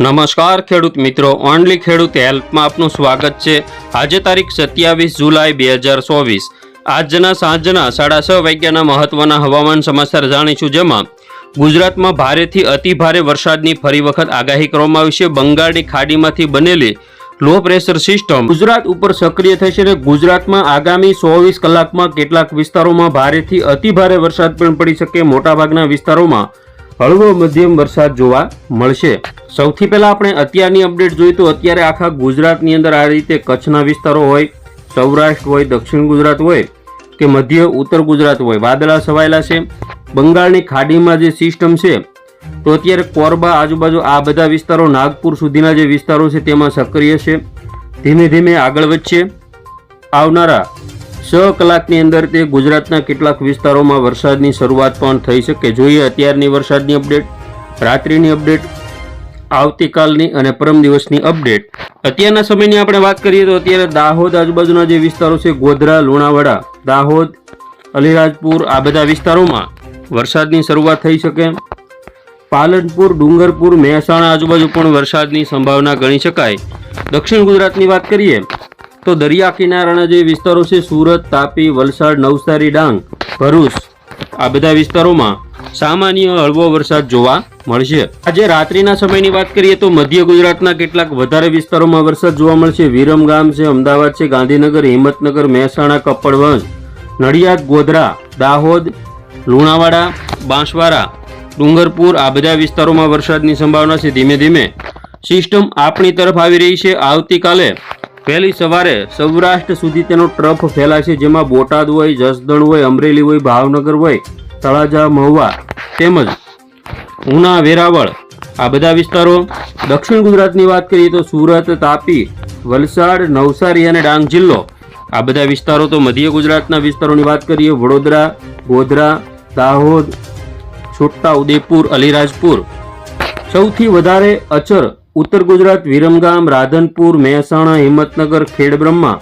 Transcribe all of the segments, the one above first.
નમસ્કાર, ખેડૂત મિત્રો. ઓનલી ખેડૂત હેલ્પમાં આપનું સ્વાગત છે. આજે તારીખ સત્યાવીસ જુલાઈ બે હજાર ચોવીસ. આજના સાંજના સાડા છ વાગ્યાના મહત્વના હવામાન સમાચાર જાણીશું જેમાં ગુજરાતમાં ભારેથી અતિ ભારે વરસાદની ફરી વખત આગાહી કરવામાં આવી છે. બંગાળની ખાડીમાંથી બનેલી લો પ્રેશર સિસ્ટમ ગુજરાત ઉપર સક્રિય થશે અને ગુજરાતમાં આગામી ચોવીસ કલાકમાં કેટલાક વિસ્તારોમાં ભારેથી અતિ ભારે વરસાદ પણ પડી શકે. મોટાભાગના વિસ્તારોમાં હળવો મધ્યમ વરસાદ જોવા મળશે. સૌથી પહેલા આપણે અત્યારની અપડેટ જોઈએ તો અત્યારે આખા ગુજરાતની અંદર આ રીતે કચ્છના વિસ્તારો હોય, સૌરાષ્ટ્ર હોય, દક્ષિણ ગુજરાત હોય કે મધ્ય ઉત્તર ગુજરાત હોય, વાદળા છવાયેલા છે. બંગાળની ખાડીમાં જે સિસ્ટમ છે, તો અત્યારે કોરબા આજુબાજુ આ બધા વિસ્તારો, નાગપુર સુધીના જે વિસ્તારો છે, તેમાં સક્રિય છે. ધીમે ધીમે આગળ વધશે આવનારા છ કલાકની અંદર તે ગુજરાતના કેટલાક વિસ્તારોમાં વરસાદની શરૂઆત પણ થઈ શકે. જોઈએ અત્યારની વરસાદની અપડેટ, રાત્રિની અપડેટ, આવતીકાલની અને પરમ દિવસની અપડેટ. અત્યારના સમયની આપણે વાત કરીએ તો અત્યારે દાહોદ આજુબાજુના જે વિસ્તારો છે, ગોધરા, લુણાવાડા, દાહોદ, અલીરાજપુર, આ બધા વિસ્તારોમાં વરસાદની શરૂઆત થઈ શકે. પાલનપુર, ડુંગરપુર, મહેસાણા આજુબાજુ પણ વરસાદની સંભાવના ગણી શકાય. દક્ષિણ ગુજરાતની વાત કરીએ તો દરિયા કિનારાના જે વિસ્તારો છે, સુરત, તાપી, વલસાડ, નવસારી, ડાંગ, ભરૂચ, આ બધા વિસ્તારોમાં સામાન્ય હળવો વરસાદ જોવા મળશે. આજે રાત્રિના સમયની વાત કરીએ તો મધ્ય ગુજરાતના કેટલાક વધારે વિસ્તારોમાં વરસાદ જોવા મળશે. વિરમગામ છે, અમદાવાદ છે, ગાંધીનગર, હિંમતનગર, મહેસાણા, કપડવંજ, નડિયાદ, ગોધરા, દાહોદ, લુણાવાડા, બાંસવાડા, ડુંગરપુર આ બધા વિસ્તારોમાં વરસાદની સંભાવના છે. ધીમે ધીમે સિસ્ટમ આપણી તરફ આવી રહી છે. આવતીકાલે વહેલી સવારે સૌરાષ્ટ્ર સુધી તેનો ટ્રફ ફેલાશે, જેમાં બોટાદ હોય, જસદણ હોય, અમરેલી હોય, ભાવનગર હોય, તળાજા, મહુવા તેમજ ઉના, વેરાવળ આ બધા વિસ્તારો. દક્ષિણ ગુજરાતની વાત કરીએ તો સુરત, તાપી, વલસાડ, નવસારી અને ડાંગ જિલ્લો આ બધા વિસ્તારો તો મધ્ય ગુજરાતના વિસ્તારોની વાત કરીએ. વડોદરા, ગોધરા, દાહોદ, છોટા ઉદેપુર, અલીરાજપુર. સૌથી વધારે અચર ઉત્તર ગુજરાત, વિરમગામ, રાધનપુર, મહેસાણા, હિંમતનગર, ખેડબ્રહ્મા,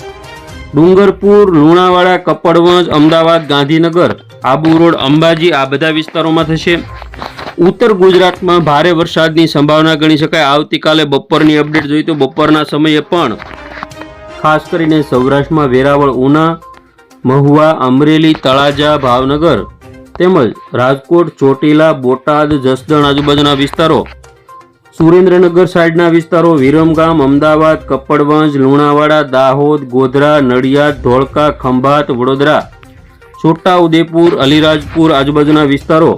ડુંગરપુર, લુણાવાડા, કપડવંજ, અમદાવાદ, ગાંધીનગર, આબુ રોડ, અંબાજી આ બધા વિસ્તારોમાં થશે. ઉત્તર ગુજરાતમાં ભારે વરસાદની સંભાવના ગણી શકાય. આવતીકાલે બપોરની અપડેટ જોઈએ તો બપોરના સમયે પણ ખાસ કરીને સૌરાષ્ટ્રમાં વેરાવળ, ઉના, મહુવા, અમરેલી, તળાજા, ભાવનગર તેમજ રાજકોટ, ચોટીલા, બોટાદ, જસદણ આજુબાજુના વિસ્તારો સુરેન્દ્રનગર સાઈડના વિસ્તારો વિરમગામ, અમદાવાદ, કપડવંજ, લુણાવાડા, દાહોદ, ગોધરા, નડિયાદ, ધોળકા, ખંભાત, વડોદરા, છોટા ઉદેપુર, અલીરાજપુર આજુબાજુના વિસ્તારો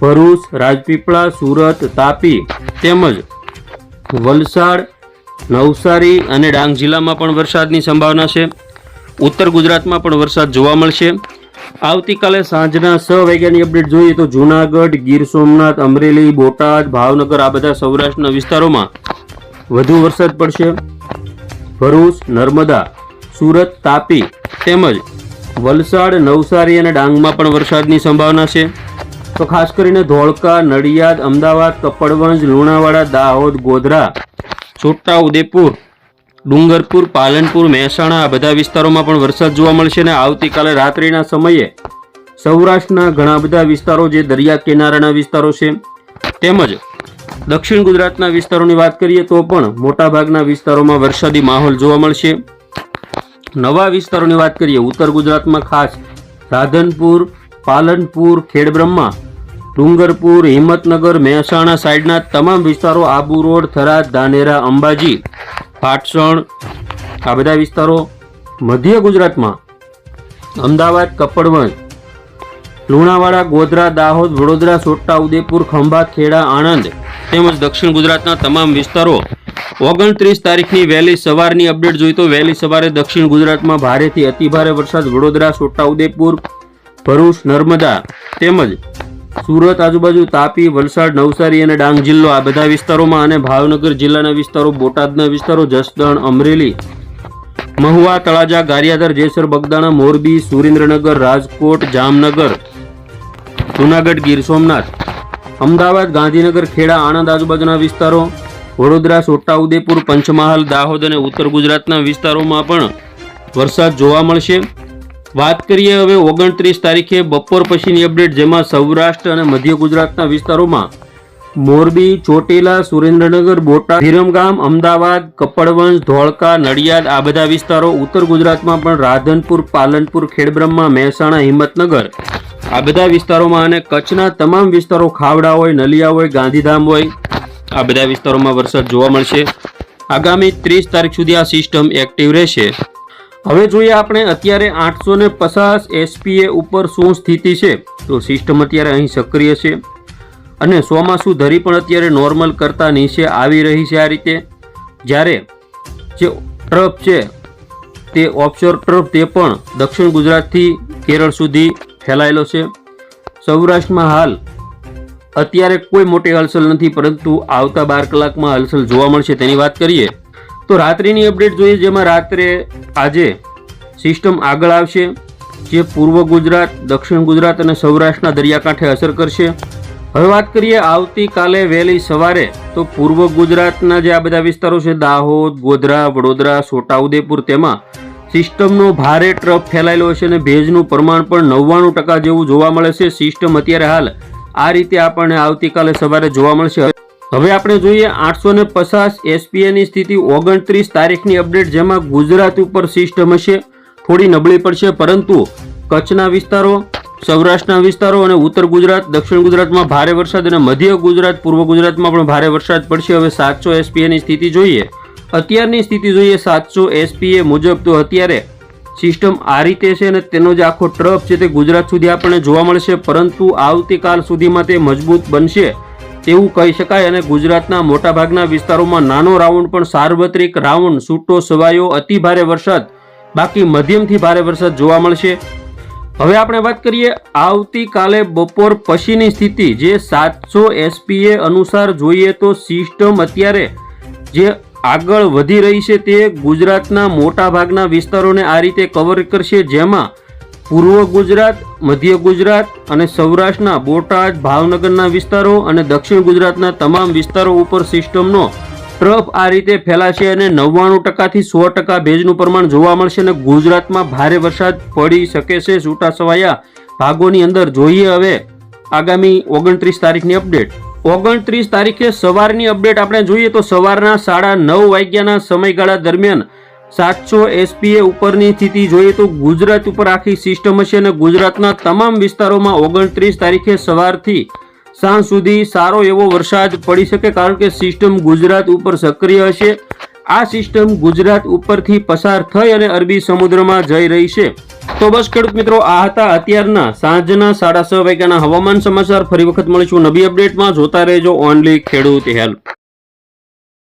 ભરૂચ, રાજપીપળા, સુરત, તાપી તેમજ વલસાડ, નવસારી અને ડાંગ જિલ્લામાં પણ વરસાદની સંભાવના છે. ઉત્તર ગુજરાતમાં પણ વરસાદ જોવા મળશે. આવતીકાલે સાંજના છ વાગ્યાની અપડેટ જોઈએ તો જૂનાગઢ, ગીર સોમનાથ, અમરેલી, બોટાદ, ભાવનગર આ બધા સૌરાષ્ટ્રના વિસ્તારોમાં વધુ વરસાદ પડશે. ભરૂચ, નર્મદા, સુરત, તાપી તેમજ વલસાડ, નવસારી અને ડાંગમાં પણ વરસાદની સંભાવના છે. તો ખાસ કરીને ધોળકા, નડિયાદ, અમદાવાદ, કપડવંજ, લુણાવાડા, દાહોદ, ગોધરા, છોટા ઉદેપુર ડુંગરપુર, પાલનપુર, મહેસાણા આ બધા વિસ્તારોમાં પણ વરસાદ જોવા મળશે અને આવતીકાલે રાત્રિના સમયે સૌરાષ્ટ્રના ઘણા બધા વિસ્તારો જે દરિયા કિનારાના વિસ્તારો છે તેમજ દક્ષિણ ગુજરાતના વિસ્તારોની વાત કરીએ તો પણ મોટાભાગના વિસ્તારોમાં વરસાદી માહોલ જોવા મળશે. નવા વિસ્તારોની વાત કરીએ, ઉત્તર ગુજરાતમાં ખાસ રાધનપુર, પાલનપુર, ખેડબ્રહ્મા, ડુંગરપુર, હિંમતનગર, મહેસાણા સાઈડના તમામ વિસ્તારો આબુ રોડ, થરાદ, ધાનેરા, અંબાજી પાટસણ આ બધા વિસ્તારો મધ્ય ગુજરાતમાં. અમદાવાદ, કપડવંજ, લુણાવાડા, ગોધરા, દાહોદ, વડોદરા, છોટા ઉદેપુર ખંભાત ખેડા, આણંદ તેમજ દક્ષિણ ગુજરાતના તમામ વિસ્તારો. ઓગણત્રીસ તારીખની વહેલી સવારની અપડેટ જોઈ તો વહેલી સવારે દક્ષિણ ગુજરાતમાં ભારેથી અતિભારે વરસાદ વડોદરા, છોટા ઉદેપુર, ભરૂચ, નર્મદા તેમજ સુરત આજુબાજુ તાપી, વલસાડ, નવસારી અને ડાંગ જિલ્લો આ બધા વિસ્તારોમાં અને ભાવનગર જિલ્લાના વિસ્તારો, બોટાદના વિસ્તારો, જસદણ, અમરેલી, મહુવા, તળાજા, ગારિયાધર, જેસર, બગદાણા, મોરબી, સુરેન્દ્રનગર, રાજકોટ, જામનગર, જુનાગઢ, ગીર સોમનાથ, અમદાવાદ, ગાંધીનગર, ખેડા, આણંદ આજુબાજુના વિસ્તારો, વડોદરા છોટાઉદેપુર પંચમહાલ, દાહોદ અને ઉત્તર ગુજરાતના વિસ્તારોમાં પણ વરસાદ જોવા મળશે. વાત કરીએ હવે ઓગણત્રીસ તારીખે બપોર પછીની અપડેટ, જેમાં સૌરાષ્ટ્ર અને મધ્ય ગુજરાતના વિસ્તારોમાં મોરબી, ચોટીલા, સુરેન્દ્રનગર, બોટાદ, વિરમગામ, અમદાવાદ કપડવંશ ધોળકા, નડિયાદ આ બધા વિસ્તારો ઉત્તર ગુજરાતમાં પણ રાધનપુર, પાલનપુર, ખેડબ્રહ્મા, મહેસાણા, હિંમતનગર આ બધા વિસ્તારોમાં અને કચ્છના તમામ વિસ્તારો ખાવડા હોય, નલિયા હોય, ગાંધીધામ હોય, આ બધા વિસ્તારોમાં વરસાદ જોવા મળશે. આગામી ત્રીસ તારીખ સુધી આ સિસ્ટમ એક્ટિવ રહેશે. હવે જોઈએ આપણે અત્યારે આઠસો ને પચાસ એસપીએ ઉપર શું સ્થિતિ છે? તો સિસ્ટમ અત્યારે અહીં સક્રિય છે. અને ચોમાસું ધરી પણ અત્યારે નોર્મલ કરતાં નીચે આવી રહી છે આ રીતે. જ્યારે જે ટ્રફ છે, તે ઓફશોર ટ્રફ તે પણ દક્ષિણ ગુજરાતથી કેરળ સુધી ફેલાયેલો છે. સૌરાષ્ટ્રમાં હાલ અત્યારે કોઈ મોટી હલચલ નથી, પરંતુ આવતા બાર કલાકમાં હલચલ જોવા મળશે તેની વાત કરીએ તો રાત્રિની અપડેટ જોઈએ, જેમાં રાત્રે આજે સિસ્ટમ આગળ આવશે, જે પૂર્વ ગુજરાત, દક્ષિણ ગુજરાત અને સૌરાષ્ટ્રના દરિયાકાંઠે અસર કરશે. હવે વાત કરીએ, આવતીકાલે વહેલી સવારે તો પૂર્વ ગુજરાતના જે આ બધા વિસ્તારો છે, દાહોદ, ગોધરા, વડોદરા, છોટાઉદેપુર, તેમાં સિસ્ટમનો ભારે ટ્રફ ફેલાયેલો છે અને ભેજનું પ્રમાણ પણ નવ્વાણું ટકા જેવું જોવા મળે છે. સિસ્ટમ અત્યારે હાલ આ રીતે આપણને આવતીકાલે સવારે જોવા મળશે. હવે આપણે જોઈએ આઠસો ને પચાસ એસપીએની સ્થિતિ. ઓગણત્રીસ તારીખની અપડેટ જેમાં ગુજરાત ઉપર સિસ્ટમ હશે. થોડી નબળી પડશે, પરંતુ કચ્છના વિસ્તારો, સૌરાષ્ટ્રના વિસ્તારો અને ઉત્તર ગુજરાત, દક્ષિણ ગુજરાતમાં ભારે વરસાદ અને મધ્ય ગુજરાત, પૂર્વ ગુજરાતમાં પણ ભારે વરસાદ પડશે. હવે સાતસો એસપીએની સ્થિતિ જોઈએ. અત્યારની સ્થિતિ જોઈએ સાતસો એસપીએ મુજબ. તો અત્યારે સિસ્ટમ આ રીતે છે અને તેનો જે આખો ટ્રફ છે તે ગુજરાત સુધી આપણને જોવા મળશે, પરંતુ આવતીકાલ સુધીમાં તે મજબૂત બનશે. તેવું કહી શકાય અને ગુજરાતના મોટાભાગના વિસ્તારોમાં નાનો રાઉન્ડ પણ સાર્વત્રિક રાઉન્ડ છૂટો સવાયો અતિ ભારે વરસાદ, બાકી મધ્યમથી ભારે વરસાદ જોવા મળશે. હવે આપણે વાત કરીએ આવતીકાલે બપોર પછીની સ્થિતિ, જે સાતસો એસપીએ અનુસાર જોઈએ તો સિસ્ટમ અત્યારે જે આગળ વધી રહી છે તે ગુજરાતના મોટા ભાગના વિસ્તારોને આ રીતે કવર કરશે, જેમાં પૂર્વ ગુજરાત, મધ્ય ગુજરાત અને સૌરાષ્ટ્રના બોટાદ, ભાવનગરના વિસ્તારો અને દક્ષિણ ગુજરાતના તમામ વિસ્તારો ઉપર સિસ્ટમનો ટ્રફ આ રીતે ફેલાશે અને નવ્વાણું ટકાથી સો ટકા ભેજનું પ્રમાણ જોવા મળશે અને ગુજરાતમાં ભારે વરસાદ પડી શકે છે છૂટાછવાયા ભાગોની અંદર. જોઈએ હવે આગામી ઓગણત્રીસ તારીખની અપડેટ. ઓગણત્રીસ તારીખે સવારની અપડેટ આપણે જોઈએ તો સવારના સાડા નવ વાગ્યાના સમયગાળા દરમિયાન સાતસો એસપીએ ઉપરની સ્થિતિ જોઈએ તો ગુજરાત ઉપર આખી સિસ્ટમ હશે અને ગુજરાતના તમામ વિસ્તારોમાં ઓગણત્રીસ તારીખે સવારથી સાંજ સુધી સારો એવો વરસાદ પડી શકે કારણ કે સિસ્ટમ ગુજરાત ઉપર સક્રિય હશે. આ સિસ્ટમ ગુજરાત ઉપરથી પસાર થઈ અને અરબી સમુદ્રમાં જઈ રહી છે. તો બસ ખેડૂત મિત્રો, આ હતા અત્યારના સાંજના સાડા છ વાગ્યાના હવામાન સમાચાર. ફરી વખત મળીશું નવી અપડેટમાં જોતા રહેજો ઓનલી ખેડૂત હેલ્પ.